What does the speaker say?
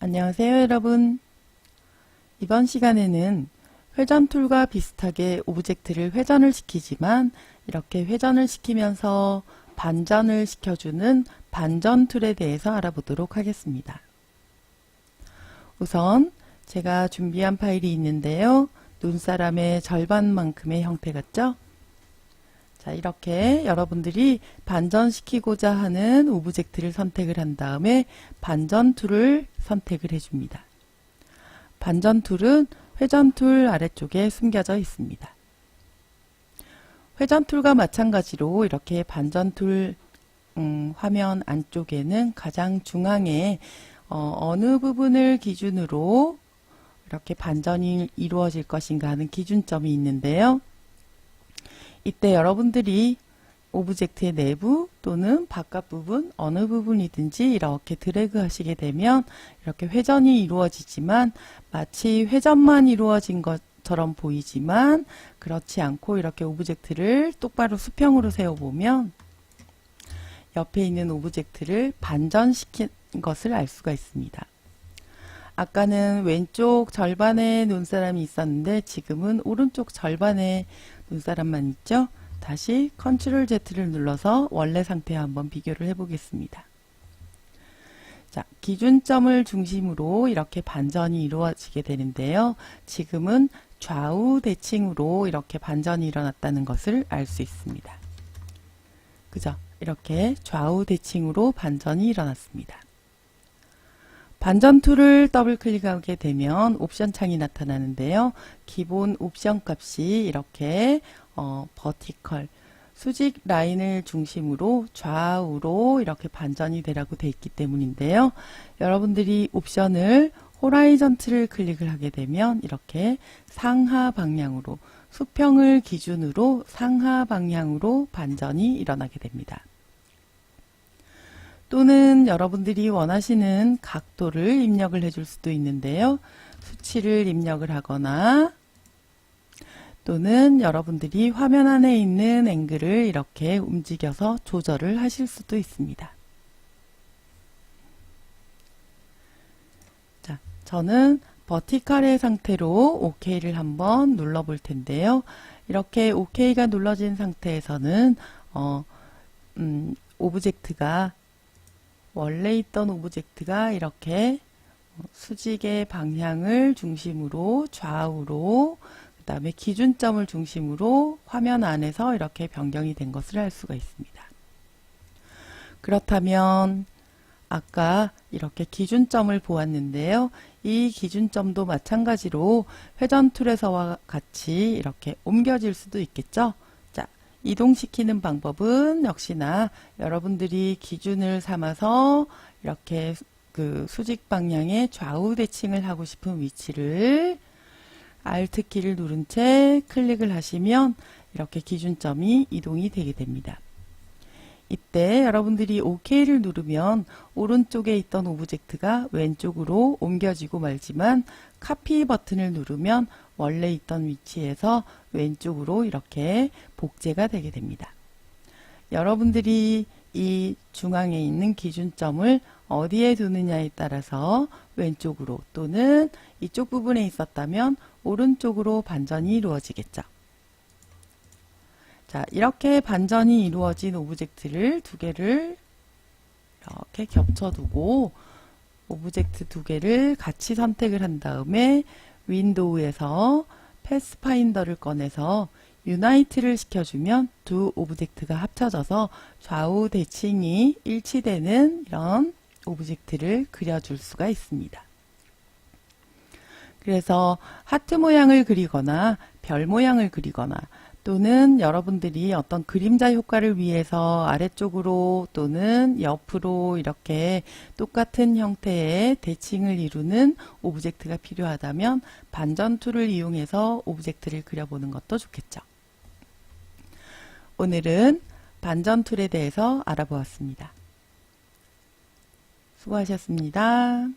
안녕하세요 여러분 이번 시간에는 회전 툴과 비슷하게 오브젝트를 회전을 시키지만 이렇게 회전을 시키면서 반전을 시켜주는 반전 툴에 대해서 알아보도록 하겠습니다. 우선 제가 준비한 파일이 있는데요. 눈사람의 절반만큼의 형태 같죠? 자, 이렇게 여러분들이 반전시키고자 하는 오브젝트를 선택을 한 다음에 반전 툴을 선택을 해줍니다. 반전 툴은 회전 툴 아래쪽에 숨겨져 있습니다. 회전 툴과 마찬가지로 이렇게 반전 툴 음, 화면 안쪽에는 가장 중앙에 어, 느 부분을 기준으로 이렇게 반전이 이루어질 것인가 하는 기준점이 있는데요. 이때 여러분들이 오브젝트의 내부 또는 바깥 부분 어느 부분이든지 이렇게 드래그 하시게 되면 이렇게 회전이 이루어지지만 마치 회전만 이루어진 것처럼 보이지만 그렇지 않고 이렇게 오브젝트를 똑바로 수평으로 세워보면 옆에 있는 오브젝트를 반전시킨 것을 알 수가 있습니다. 아까는 왼쪽 절반의 눈사람이 있었는데 지금은 오른쪽 절반의 눈사람만 있죠? 다시 컨트롤 Z를 눌러서 원래 상태와 한번 비교를 해보겠습니다. 자, 기준점을 중심으로 이렇게 반전이 이루어지게 되는데요. 지금은 좌우 대칭으로 이렇게 반전이 일어났다는 것을 알 수 있습니다. 그죠? 이렇게 좌우 대칭으로 반전이 일어났습니다. 반전 툴을 더블 클릭하게 되면 옵션 창이 나타나는데요. 기본 옵션 값이 이렇게 어, 버티컬 수직 라인을 중심으로 좌우로 이렇게 반전이 되라고 되어 있기 때문인데요. 여러분들이 옵션을 호라이전트를 클릭을 하게 되면 이렇게 상하 방향으로 수평을 기준으로 상하 방향으로 반전이 일어나게 됩니다. 또는 여러분들이 원하시는 각도를 입력을 해줄 수도 있는데요. 수치를 입력을 하거나 또는 여러분들이 화면 안에 있는 앵글을 이렇게 움직여서 조절을 하실 수도 있습니다. 자, 저는 버티컬의 상태로 OK를 한번 눌러 볼 텐데요. 이렇게 OK가 눌러진 상태에서는 어, 음, 오브젝트가 원래 있던 오브젝트가 이렇게 수직의 방향을 중심으로 좌우로 그 다음에 기준점을 중심으로 화면 안에서 이렇게 변경이 된 것을 알 수가 있습니다. 그렇다면 아까 이렇게 기준점을 보았는데요. 이 기준점도 마찬가지로 회전 툴에서와 같이 이렇게 옮겨질 수도 있겠죠. 이동시키는 방법은 역시나 여러분들이 기준을 삼아서 이렇게 그 수직 방향의 좌우 대칭을 하고 싶은 위치를 Alt 키를 누른 채 클릭을 하시면 이렇게 기준점이 이동이 되게 됩니다. 이때 여러분들이 OK를 누르면 오른쪽에 있던 오브젝트가 왼쪽으로 옮겨지고 말지만 카피 버튼을 누르면 원래 있던 위치에서 왼쪽으로 이렇게 복제가 되게 됩니다. 여러분들이 이 중앙에 있는 기준점을 어디에 두느냐에 따라서 왼쪽으로 또는 이쪽 부분에 있었다면 오른쪽으로 반전이 이루어지겠죠. 자, 이렇게 반전이 이루어진 오브젝트를 두 개를 이렇게 겹쳐두고 오브젝트 두 개를 같이 선택을 한 다음에 윈도우에서 패스파인더를 꺼내서 유나이트를 시켜주면 두 오브젝트가 합쳐져서 좌우 대칭이 일치되는 이런 오브젝트를 그려줄 수가 있습니다. 그래서 하트 모양을 그리거나 별 모양을 그리거나 또는 여러분들이 어떤 그림자 효과를 위해서 아래쪽으로 또는 옆으로 이렇게 똑같은 형태의 대칭을 이루는 오브젝트가 필요하다면 반전 툴을 이용해서 오브젝트를 그려보는 것도 좋겠죠. 오늘은 반전 툴에 대해서 알아보았습니다. 수고하셨습니다.